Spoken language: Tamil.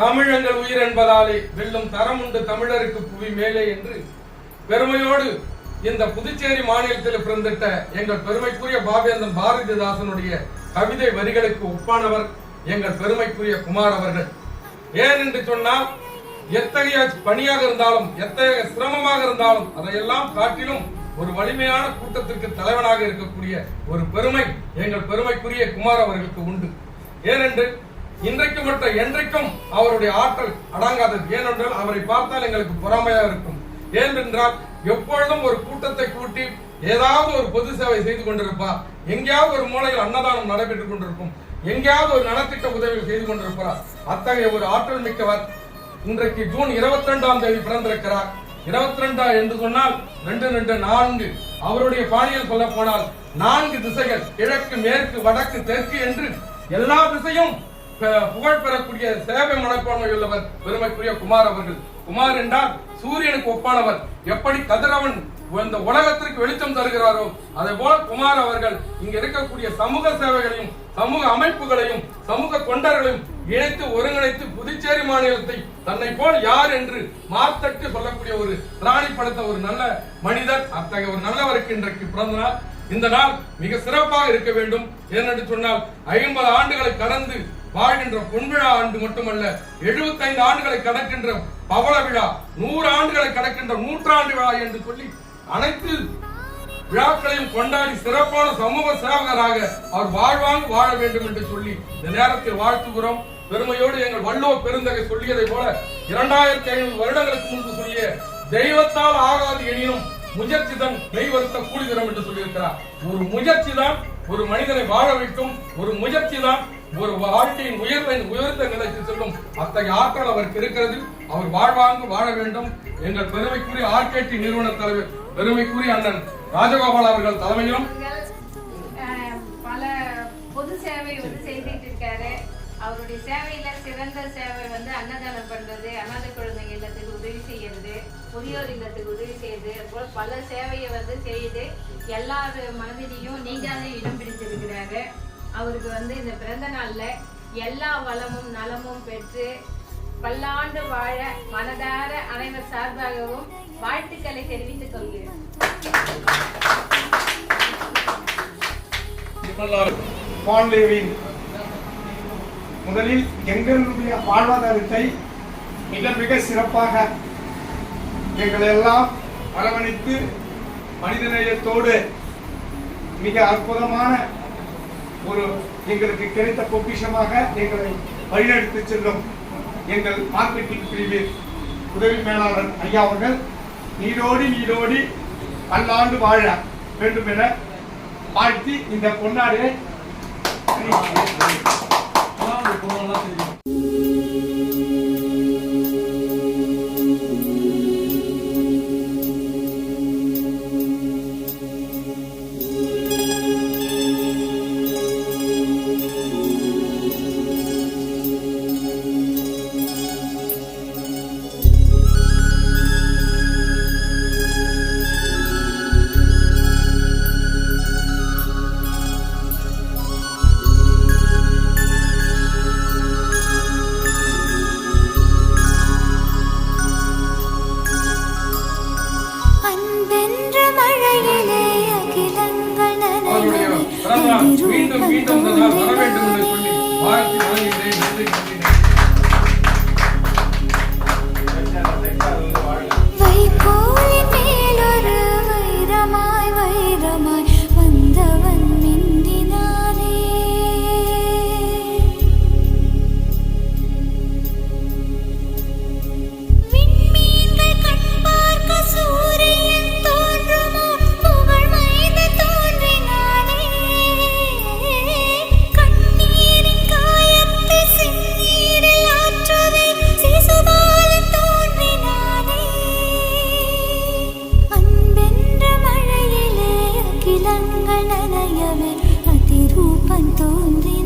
தமிழங்கள் உயிர் என்பதாலே வெல்லும் தரம் உண்டு தமிழருக்கு புவி மேலே என்று பெருமையோடு இந்த புதுச்சேரி மாநிலத்தில் பிறந்திட்ட எங்கள் பெருமைக்குரிய பாவேந்தன் பாரதிதாசனுடைய கவிதை வரிகளுக்கு ஒப்பானவர் எங்கள் பெருமைக்குரிய குமார் அவர்கள். ஏன் என்று சொன்னால் எத்தகைய பணியாக இருந்தாலும் எத்தகைய சிரமமாக இருந்தாலும் அதையெல்லாம் காட்டிலும் ஒரு வலிமையான கூட்டத்திற்கு தலைவனாக இருக்கக்கூடிய ஒரு பெருமை எங்கள் பெருமைக்குரிய குமார் அவர்களுக்கு உண்டு. ஏனென்று இன்றைக்கு மட்டும் என்றைக்கும் அவருடைய ஆற்றல் அடங்காதது. ஏனென்றால் அவரை பார்த்தால் எங்களுக்கு பொறாமையாக இருக்கும். ஏனென்றால் எப்பொழுதும் ஒரு கூட்டத்தை கூட்டி ஏதாவது ஒரு பொது சேவை செய்து கொண்டிருப்பார். எங்கேயாவது ஒரு மூலையில் அன்னதானம் நடைபெற்றுக் கொண்டிருக்கும். எங்கேயாவது ஒரு நலத்திட்ட உதவிகள் செய்து கொண்டிருப்பார். அத்தகைய ஒரு ஆற்றல் மிக்கவர் இன்றைக்கு ஜூன் இருபத்தி ரெண்டாம் தேதி பிறந்திருக்கிறார். இருபத்தி ரெண்டா என்று சொன்னால் ரெண்டு ரெண்டு நான்கு. அவருடைய பாணியில் சொல்ல போனால் நான்கு திசைகள் கிழக்கு மேற்கு வடக்கு தெற்கு என்று எல்லா திசையும் புகழ் பெறக்கூடிய சேவை மனப்பான்மை உள்ளவர் பெருமைக்குரிய குமார் அவர்கள். குமார் என்றால் சூரியனுக்கு ஒப்பானவர். எப்படி கதிரவன் இந்த உலகத்திற்கு வெளிச்சம் தருகிறாரோ அதே போல குமார் அவர்கள் இங்க இருக்கக்கூடிய சமூக சேவைகளையும் சமூக அமைப்புகளையும் சமூக தொண்டர்களையும் இணைத்து ஒருங்கிணைத்து புதுச்சேரி மாநிலத்தை தன்னை போல் யார் என்று மாத்தட்டு சொல்லக்கூடிய ஒரு திராணி படுத்த ஒரு நல்ல மனிதர் அத்தகைய ஒரு நல்லவருக்கு இன்றைக்கு பிறந்த நாள். இந்த நாள் மிக சிறப்பாக இருக்க வேண்டும். ஏனென்று சொன்னால் ஐம்பது ஆண்டுகளை கடந்து வாழ்கின்ற பொன்விழா ஆண்டு மட்டுமல்ல 75 ஆண்டுகளை கடக்கின்ற பவள விழா நூறு ஆண்டுகளை கடக்கின்ற நூற்றாண்டு விழா என்று சொல்லி அனைத்து விழாக்களையும் கொண்டாடி சிறப்பான சமூக சேவகராக அவர் வாழ்வாங்க வாழ வேண்டும் என்று சொல்லி இந்த நேரத்தில் வாழ்த்துகிறோம். பெருமையோடு எங்கள் வல்லோ பெருந்தகை சொல்லியதை போல இரண்டாயிரத்தி ஐநூறு வருடங்களுக்கு முன்பு சொல்லிய தெய்வத்தால் ஆகாது எனினும் முயற்சி தான் மெய்வருத்த என்று சொல்லியிருக்கிறார். ஒரு முயற்சி தான் ஒரு மனிதனை வாழ வைக்கும் ஒரு முயற்சி தான் ஒரு வாழ்க்கையின் உயர்வை உயர்ந்த நிலைக்கு செல்லும் அத்தகைய ஆற்றல் அவருக்கு இருக்கிறது. அவர் வாழ்வாங்கு வாழ வேண்டும் எங்கள் பெருமைக்குரிய ஆர்கேடி நிறுவன தலைவர் பெருமைக்குரிய அண்ணன் ராஜகோபால் அவர்கள் தலைமையிலும். பல பொது சேவை வந்து செய்துட்டு இருக்காரு. அவருடைய சேவையில சிறந்த சேவை வந்து அன்னதானம் பண்றது அனாதை குழந்தைங்க இல்லத்துக்கு உதவி செய்யறது முதியோர் இல்லத்துக்கு உதவி செய்யறது போல பல சேவையை வந்து செய்து எல்லார் மனதிலையும் நீங்காத இடம் பிடிச்சிருக்கிறாரு. அவருக்கு வந்து இந்த பிறந்த நாள்ல எல்லா வளமும் நலமும் பெற்று பல்லாண்டு வாழ மனதார அனைவர் சார்பாகவும் வாழ்த்துக்களை தெரிவித்துக் கொள்கிறேன். முதலில் எங்களுடைய வாழ்வாதாரத்தை மிக மிக சிறப்பாக எங்களை எல்லாம் அரவணைத்து மனிதநேயத்தோடு மிக அற்புதமான ஒரு எங்களுக்கு கிடைத்த பொக்கிஷமாக எங்களை வழிநடத்தி செல்லும் எங்கள் மார்க்கெட்டிங் பிரிவில் உதவி மேலாளர் ஐயா அவர்கள் நீரோடி நீரோடி பல்லாண்டு வாழ வேண்டும் என வாழ்த்தி இந்த பொன்னாடியை நாள் மீண்டும் மீண்டும் இந்த மழையிலே அகிலங்கள் நனையவே அதிரூபன் தோன்றினானே